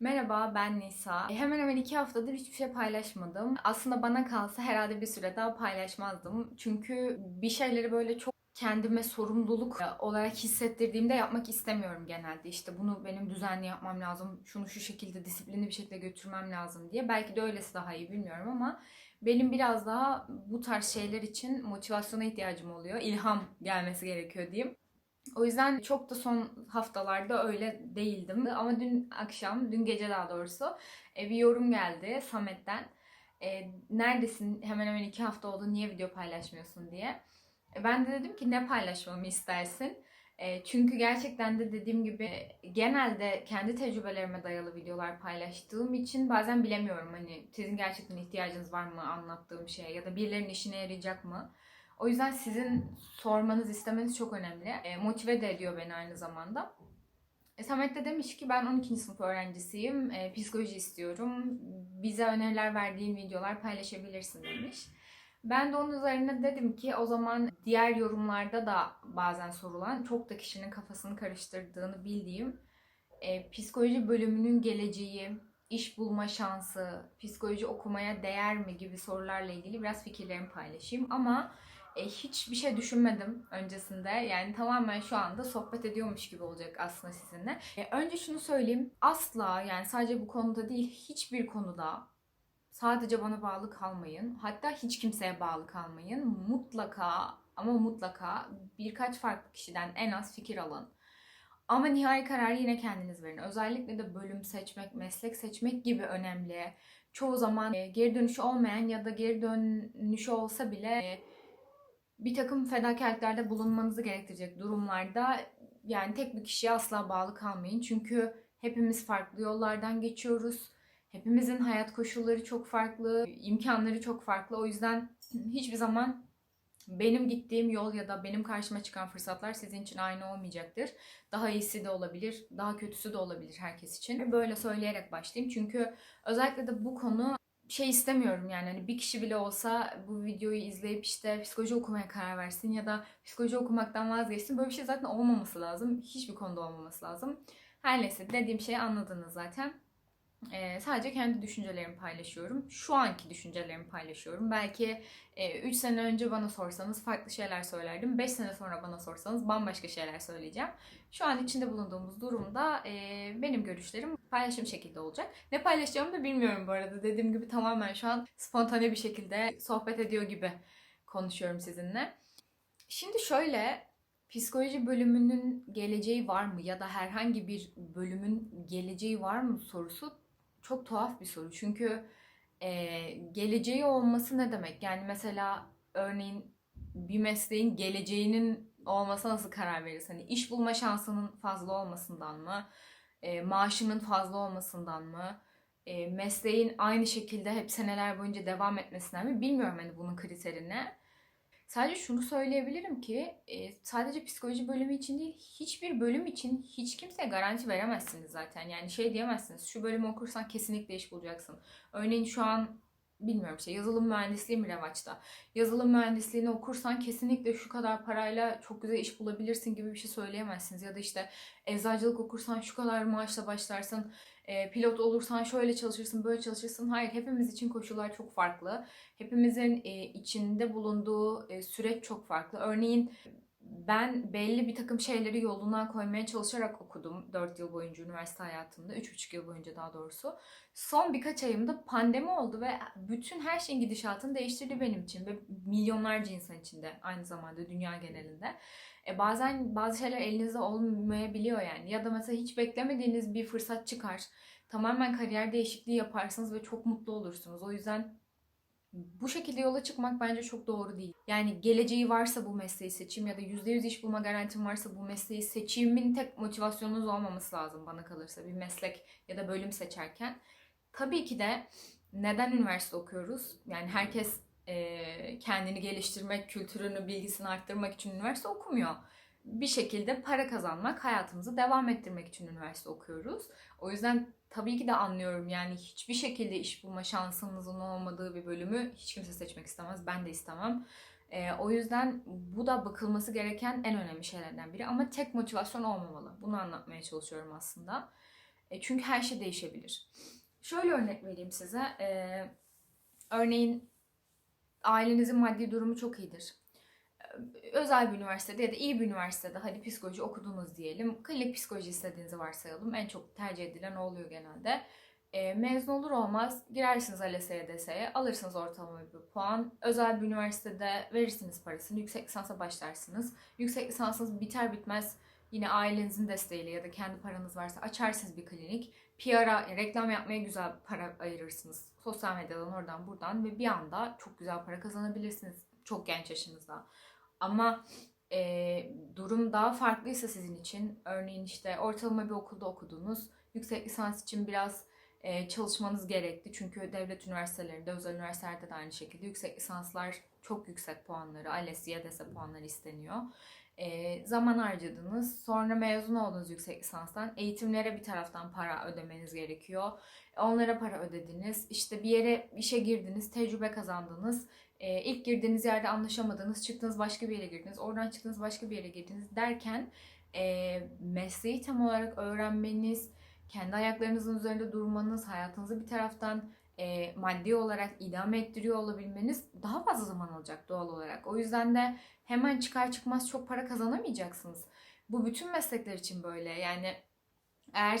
Merhaba ben Nisa. E, Hemen hemen iki haftadır hiçbir şey paylaşmadım. Aslında bana kalsa herhalde bir süre daha paylaşmazdım. Çünkü bir şeyleri böyle çok kendime sorumluluk e, olarak hissettirdiğimde yapmak istemiyorum genelde. İşte bunu benim düzenli yapmam lazım, şunu şu şekilde disiplinli bir şekilde götürmem lazım diye. Belki de öylesi daha iyi bilmiyorum ama benim biraz daha bu tarz şeyler için motivasyona ihtiyacım oluyor. İlham gelmesi gerekiyor diyeyim. O yüzden çok da son haftalarda öyle değildim. Ama dün akşam, dün gece daha doğrusu e, bir yorum geldi Samet'ten. E, neredesin? Hemen hemen iki hafta oldu. Niye video paylaşmıyorsun diye. E, ben de dedim ki ne paylaşmamı istersin? E, çünkü gerçekten de dediğim gibi genelde kendi tecrübelerime dayalı videolar paylaştığım için bazen bilemiyorum hani sizin gerçekten ihtiyacınız var mı anlattığım şeye ya da birilerinin işine yarayacak mı? O yüzden sizin sormanız, istemeniz çok önemli. E, motive de ediyor beni aynı zamanda. E, Samet de demiş ki ben 12. sınıf öğrencisiyim, e, psikoloji istiyorum. Bize öneriler verdiğin videolar paylaşabilirsin demiş. Ben de onun üzerine dedim ki o zaman diğer yorumlarda da bazen sorulan, çok da kişinin kafasını karıştırdığını bildiğim e, psikoloji bölümünün geleceği, iş bulma şansı, psikoloji okumaya değer mi gibi sorularla ilgili biraz fikirlerimi paylaşayım. Ama e, hiçbir şey düşünmedim öncesinde. Yani tamamen şu anda sohbet ediyormuş gibi olacak aslında sizinle. E, önce şunu söyleyeyim. Asla yani sadece bu konuda değil hiçbir konuda sadece bana bağlı kalmayın. Hatta hiç kimseye bağlı kalmayın. Mutlaka ama mutlaka birkaç farklı kişiden en az fikir alın. Ama nihai kararı yine kendiniz verin. Özellikle de bölüm seçmek, meslek seçmek gibi önemli. Çoğu zaman e, geri dönüşü olmayan ya da geri dönüşü olsa bile e, bir takım fedakarlıklarda bulunmanızı gerektirecek durumlarda yani tek bir kişiye asla bağlı kalmayın. Çünkü hepimiz farklı yollardan geçiyoruz. Hepimizin hayat koşulları çok farklı, imkanları çok farklı. O yüzden hiçbir zaman benim gittiğim yol ya da benim karşıma çıkan fırsatlar sizin için aynı olmayacaktır. Daha iyisi de olabilir, daha kötüsü de olabilir herkes için. Böyle söyleyerek başlayayım. Çünkü özellikle de bu konu şey istemiyorum yani hani bir kişi bile olsa bu videoyu izleyip işte psikoloji okumaya karar versin ya da psikoloji okumaktan vazgeçsin. Böyle bir şey zaten olmaması lazım. Hiçbir konuda olmaması lazım. Her neyse dediğim şeyi anladınız zaten. Ee, sadece kendi düşüncelerimi paylaşıyorum. Şu anki düşüncelerimi paylaşıyorum. Belki 3 sene önce bana sorsanız farklı şeyler söylerdim. 5 sene sonra bana sorsanız bambaşka şeyler söyleyeceğim. Şu an içinde bulunduğumuz durumda e, benim görüşlerim paylaşım şekilde olacak. Ne paylaşacağımı da bilmiyorum bu arada. Dediğim gibi tamamen şu an spontane bir şekilde sohbet ediyor gibi konuşuyorum sizinle. Şimdi şöyle psikoloji bölümünün geleceği var mı ya da herhangi bir bölümün geleceği var mı sorusu çok tuhaf bir soru. Çünkü e, geleceği olması ne demek? Yani mesela örneğin bir mesleğin geleceğinin olmasına nasıl karar verirsin? Hani iş bulma şansının fazla olmasından mı? E, maaşının fazla olmasından mı? E, mesleğin aynı şekilde hep seneler boyunca devam etmesinden mi? Bilmiyorum hani bunun kriterini. Sadece şunu söyleyebilirim ki e, sadece psikoloji bölümü için değil hiçbir bölüm için hiç kimseye garanti veremezsiniz zaten. Yani şey diyemezsiniz şu bölümü okursan kesinlikle iş bulacaksın. Örneğin şu an bilmiyorum işte yazılım mühendisliği mi revaçta? Yazılım mühendisliğini okursan kesinlikle şu kadar parayla çok güzel iş bulabilirsin gibi bir şey söyleyemezsiniz. Ya da işte eczacılık okursan şu kadar maaşla başlarsın. E, pilot olursan şöyle çalışırsın, böyle çalışırsın. Hayır, hepimiz için koşullar çok farklı. Hepimizin e, içinde bulunduğu e, süreç çok farklı. Örneğin ben belli bir takım şeyleri yoluna koymaya çalışarak okudum 4 yıl boyunca üniversite hayatımda, 3,5 yıl boyunca daha doğrusu. Son birkaç ayımda pandemi oldu ve bütün her şeyin gidişatını değiştirdi benim için ve milyonlarca insan için de aynı zamanda dünya genelinde. E bazen bazı şeyler elinizde olmayabiliyor yani ya da mesela hiç beklemediğiniz bir fırsat çıkar. Tamamen kariyer değişikliği yaparsınız ve çok mutlu olursunuz. O yüzden bu şekilde yola çıkmak bence çok doğru değil. Yani geleceği varsa bu mesleği seçeyim ya da %100 iş bulma garantim varsa bu mesleği seçimin tek motivasyonunuz olmaması lazım bana kalırsa bir meslek ya da bölüm seçerken. Tabii ki de neden üniversite okuyoruz? Yani herkes e, kendini geliştirmek, kültürünü, bilgisini arttırmak için üniversite okumuyor. Bir şekilde para kazanmak, hayatımızı devam ettirmek için üniversite okuyoruz. O yüzden tabii ki de anlıyorum yani hiçbir şekilde iş bulma şansınızın olmadığı bir bölümü hiç kimse seçmek istemez. Ben de istemem. E, o yüzden bu da bakılması gereken en önemli şeylerden biri. Ama tek motivasyon olmamalı. Bunu anlatmaya çalışıyorum aslında. E, çünkü her şey değişebilir. Şöyle örnek vereyim size. E, örneğin ailenizin maddi durumu çok iyidir. E, Özel bir üniversitede ya da iyi bir üniversitede hadi psikoloji okudunuz diyelim. Klinik psikoloji istediğinizi varsayalım. En çok tercih edilen oluyor genelde. E, mezun olur olmaz girersiniz ALES'e, DS'ye, alırsınız ortalama bir puan. Özel bir üniversitede verirsiniz parasını, yüksek lisansa başlarsınız. Yüksek lisansınız biter bitmez yine ailenizin desteğiyle ya da kendi paranız varsa açarsınız bir klinik. PR'a, yani reklam yapmaya güzel para ayırırsınız. Sosyal medyadan oradan buradan ve bir anda çok güzel para kazanabilirsiniz çok genç yaşınızda. Ama e, durum daha farklıysa sizin için, örneğin işte ortalama bir okulda okudunuz, yüksek lisans için biraz e, çalışmanız gerekti. Çünkü devlet üniversitelerinde, özel üniversitelerde de aynı şekilde yüksek lisanslar çok yüksek puanları, ALES, YDS puanları isteniyor. E, zaman harcadınız, sonra mezun oldunuz yüksek lisanstan. Eğitimlere bir taraftan para ödemeniz gerekiyor. Onlara para ödediniz. İşte bir yere işe girdiniz, tecrübe kazandınız. E, ilk girdiğiniz yerde anlaşamadınız, çıktınız başka bir yere girdiniz, oradan çıktınız başka bir yere girdiniz derken e, mesleği tam olarak öğrenmeniz, kendi ayaklarınızın üzerinde durmanız, hayatınızı bir taraftan e, maddi olarak idame ettiriyor olabilmeniz daha fazla zaman alacak doğal olarak. O yüzden de hemen çıkar çıkmaz çok para kazanamayacaksınız. Bu bütün meslekler için böyle. Yani eğer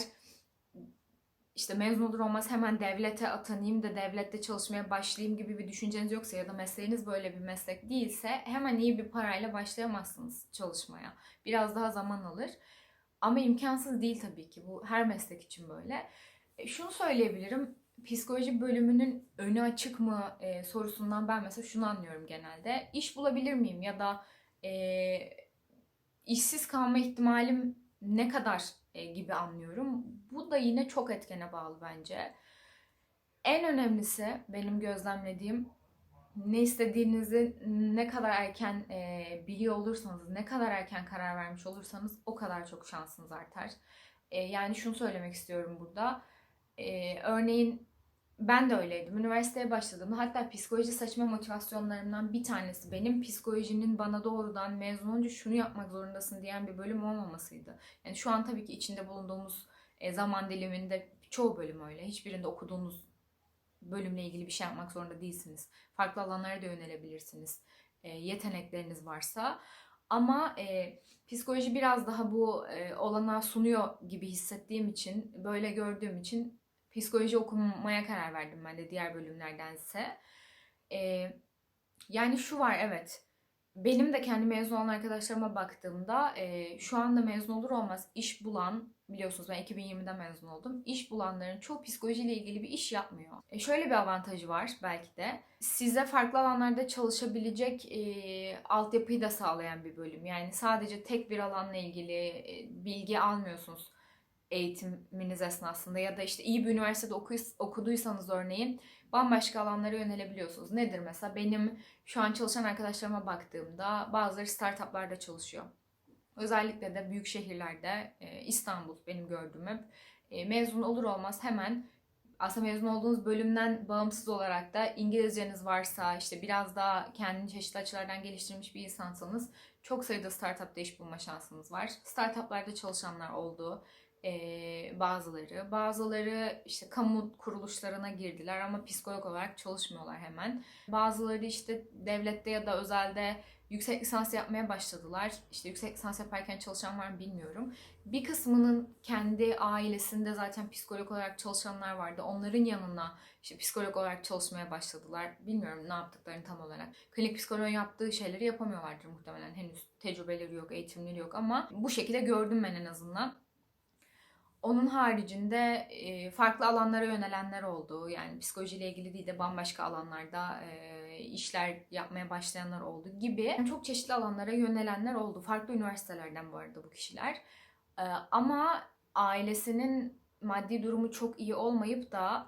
işte mezun olur olmaz hemen devlete atanayım da devlette çalışmaya başlayayım gibi bir düşünceniz yoksa ya da mesleğiniz böyle bir meslek değilse hemen iyi bir parayla başlayamazsınız çalışmaya. Biraz daha zaman alır. Ama imkansız değil tabii ki. Bu her meslek için böyle. E, şunu söyleyebilirim. Psikoloji bölümünün önü açık mı e, sorusundan ben mesela şunu anlıyorum genelde. İş bulabilir miyim ya da e, işsiz kalma ihtimalim ne kadar e, gibi anlıyorum. Bu da yine çok etkene bağlı bence. En önemlisi benim gözlemlediğim ne istediğinizi ne kadar erken e, biliyor olursanız, ne kadar erken karar vermiş olursanız o kadar çok şansınız artar. E, yani şunu söylemek istiyorum burada. E, örneğin ben de öyleydim. Üniversiteye başladığımda hatta psikoloji seçme motivasyonlarımdan bir tanesi benim psikolojinin bana doğrudan mezun olunca şunu yapmak zorundasın diyen bir bölüm olmamasıydı. Yani şu an tabii ki içinde bulunduğumuz e, zaman diliminde çoğu bölüm öyle. Hiçbirinde okuduğunuz bölümle ilgili bir şey yapmak zorunda değilsiniz. Farklı alanlara da yönelebilirsiniz. E, yetenekleriniz varsa. Ama e, psikoloji biraz daha bu e, olanağı sunuyor gibi hissettiğim için, böyle gördüğüm için psikoloji okumaya karar verdim ben de diğer bölümlerdense. E, yani şu var evet. Benim de kendi mezun olan arkadaşlarıma baktığımda e, şu anda mezun olur olmaz iş bulan biliyorsunuz ben 2020'de mezun oldum. İş bulanların çoğu psikolojiyle ilgili bir iş yapmıyor. E şöyle bir avantajı var belki de. Size farklı alanlarda çalışabilecek e, altyapıyı da sağlayan bir bölüm. Yani sadece tek bir alanla ilgili e, bilgi almıyorsunuz eğitiminiz esnasında ya da işte iyi bir üniversitede okuduysanız örneğin bambaşka alanlara yönelebiliyorsunuz. Nedir mesela? Benim şu an çalışan arkadaşlarıma baktığımda bazıları startuplarda çalışıyor. Özellikle de büyük şehirlerde e, İstanbul benim gördüğüm hep e, mezun olur olmaz hemen aslında mezun olduğunuz bölümden bağımsız olarak da İngilizceniz varsa işte biraz daha kendini çeşitli açılardan geliştirmiş bir insansanız çok sayıda startupta iş bulma şansınız var. Startuplarda çalışanlar oldu e, bazıları. Bazıları işte kamu kuruluşlarına girdiler ama psikolog olarak çalışmıyorlar hemen. Bazıları işte devlette ya da özelde yüksek lisans yapmaya başladılar. İşte yüksek lisans yaparken çalışan var mı bilmiyorum. Bir kısmının kendi ailesinde zaten psikolog olarak çalışanlar vardı. Onların yanına işte psikolog olarak çalışmaya başladılar. Bilmiyorum ne yaptıklarını tam olarak. Klinik psikoloğun yaptığı şeyleri yapamıyorlardır muhtemelen. Henüz tecrübeleri yok, eğitimleri yok ama bu şekilde gördüm ben en azından. Onun haricinde farklı alanlara yönelenler oldu. Yani psikolojiyle ilgili değil de bambaşka alanlarda işler yapmaya başlayanlar oldu gibi. Çok çeşitli alanlara yönelenler oldu. Farklı üniversitelerden bu arada bu kişiler. Ama ailesinin maddi durumu çok iyi olmayıp da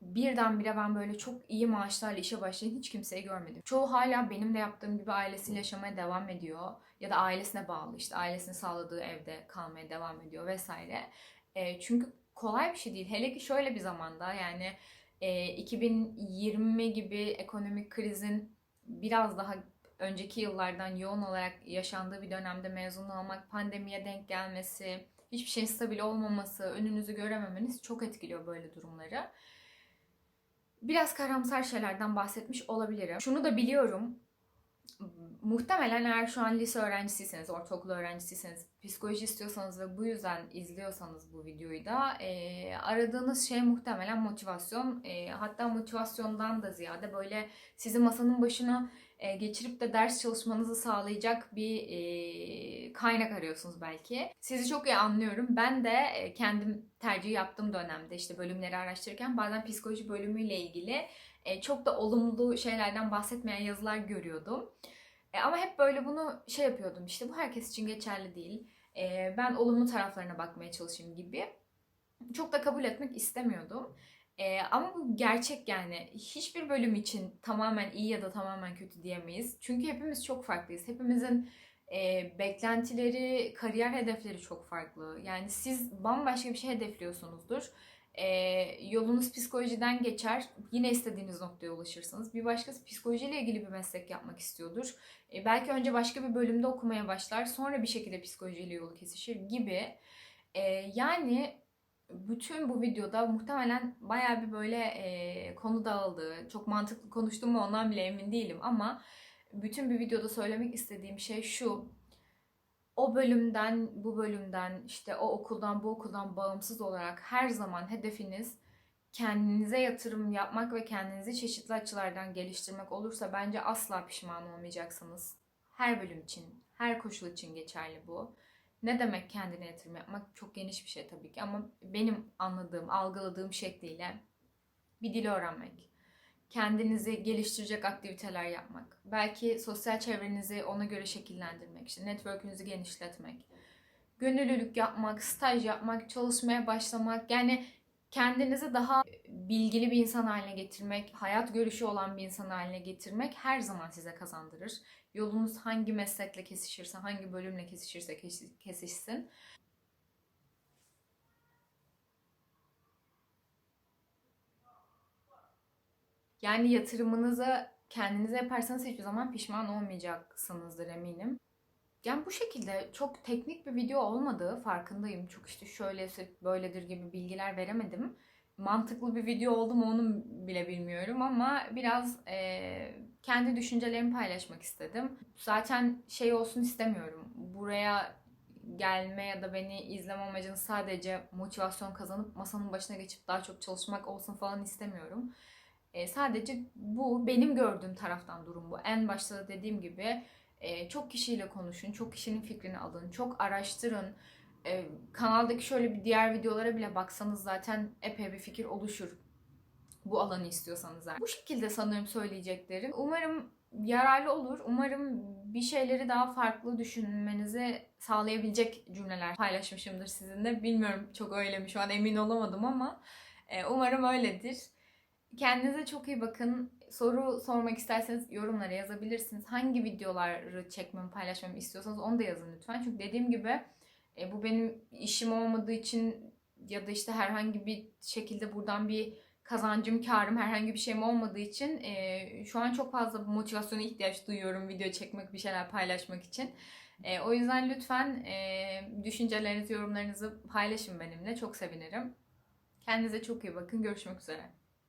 birdenbire ben böyle çok iyi maaşlarla işe başlayan hiç kimseyi görmedim. Çoğu hala benim de yaptığım gibi ailesiyle yaşamaya devam ediyor. Ya da ailesine bağlı işte ailesinin sağladığı evde kalmaya devam ediyor vesaire. E, çünkü kolay bir şey değil. Hele ki şöyle bir zamanda yani e, 2020 gibi ekonomik krizin biraz daha önceki yıllardan yoğun olarak yaşandığı bir dönemde mezun olmak, pandemiye denk gelmesi, hiçbir şeyin stabil olmaması, önünüzü görememeniz çok etkiliyor böyle durumları. Biraz karamsar şeylerden bahsetmiş olabilirim. Şunu da biliyorum. Muhtemelen eğer şu an lise öğrencisiyseniz, ortaokul öğrencisiyseniz, psikoloji istiyorsanız ve bu yüzden izliyorsanız bu videoyu da e, aradığınız şey muhtemelen motivasyon. E, hatta motivasyondan da ziyade böyle sizi masanın başına e, geçirip de ders çalışmanızı sağlayacak bir e, kaynak arıyorsunuz belki. Sizi çok iyi anlıyorum. Ben de e, kendim tercih yaptığım dönemde işte bölümleri araştırırken bazen psikoloji bölümüyle ilgili e, çok da olumlu şeylerden bahsetmeyen yazılar görüyordum. E, ama hep böyle bunu şey yapıyordum işte bu herkes için geçerli değil. E, ben olumlu taraflarına bakmaya çalışayım gibi. Çok da kabul etmek istemiyordum. E, ama bu gerçek yani hiçbir bölüm için tamamen iyi ya da tamamen kötü diyemeyiz. Çünkü hepimiz çok farklıyız. Hepimizin e, beklentileri, kariyer hedefleri çok farklı. Yani siz bambaşka bir şey hedefliyorsunuzdur. E, yolunuz psikolojiden geçer. Yine istediğiniz noktaya ulaşırsınız. Bir başkası psikolojiyle ilgili bir meslek yapmak istiyordur. E, belki önce başka bir bölümde okumaya başlar. Sonra bir şekilde psikolojiyle yolu kesişir gibi. E, yani bütün bu videoda muhtemelen baya bir böyle e, konu dağıldı. Çok mantıklı konuştum mu ondan bile emin değilim ama bütün bir videoda söylemek istediğim şey şu. O bölümden, bu bölümden, işte o okuldan, bu okuldan bağımsız olarak her zaman hedefiniz kendinize yatırım yapmak ve kendinizi çeşitli açılardan geliştirmek olursa bence asla pişman olmayacaksınız. Her bölüm için, her koşul için geçerli bu. Ne demek kendine yatırım yapmak? Çok geniş bir şey tabii ki ama benim anladığım, algıladığım şekliyle bir dil öğrenmek, kendinizi geliştirecek aktiviteler yapmak, belki sosyal çevrenizi ona göre şekillendirmek, işte network'ünüzü genişletmek, gönüllülük yapmak, staj yapmak, çalışmaya başlamak, yani kendinizi daha bilgili bir insan haline getirmek, hayat görüşü olan bir insan haline getirmek her zaman size kazandırır. Yolunuz hangi meslekle kesişirse, hangi bölümle kesişirse kesişsin. Yani yatırımınızı kendinize yaparsanız hiçbir zaman pişman olmayacaksınızdır eminim. Yani bu şekilde çok teknik bir video olmadığı farkındayım. Çok işte şöyle böyledir gibi bilgiler veremedim. Mantıklı bir video oldu mu onu bile bilmiyorum ama biraz e, kendi düşüncelerimi paylaşmak istedim. Zaten şey olsun istemiyorum. Buraya gelme ya da beni izleme amacın sadece motivasyon kazanıp masanın başına geçip daha çok çalışmak olsun falan istemiyorum. E, sadece bu benim gördüğüm taraftan durum bu. En başta da dediğim gibi e, çok kişiyle konuşun, çok kişinin fikrini alın, çok araştırın. E, kanaldaki şöyle bir diğer videolara bile baksanız zaten epey bir fikir oluşur. Bu alanı istiyorsanız eğer. Bu şekilde sanırım söyleyeceklerim. Umarım yararlı olur. Umarım bir şeyleri daha farklı düşünmenizi sağlayabilecek cümleler paylaşmışımdır sizinle. Bilmiyorum çok öyle mi şu an emin olamadım ama e, umarım öyledir. Kendinize çok iyi bakın. Soru sormak isterseniz yorumlara yazabilirsiniz. Hangi videoları çekmemi, paylaşmamı istiyorsanız onu da yazın lütfen. Çünkü dediğim gibi e, bu benim işim olmadığı için ya da işte herhangi bir şekilde buradan bir kazancım, karım herhangi bir şeyim olmadığı için e, şu an çok fazla motivasyona ihtiyaç duyuyorum video çekmek, bir şeyler paylaşmak için. E, o yüzden lütfen düşüncelerinizi, yorumlarınızı paylaşın benimle. Çok sevinirim. Kendinize çok iyi bakın. Görüşmek üzere.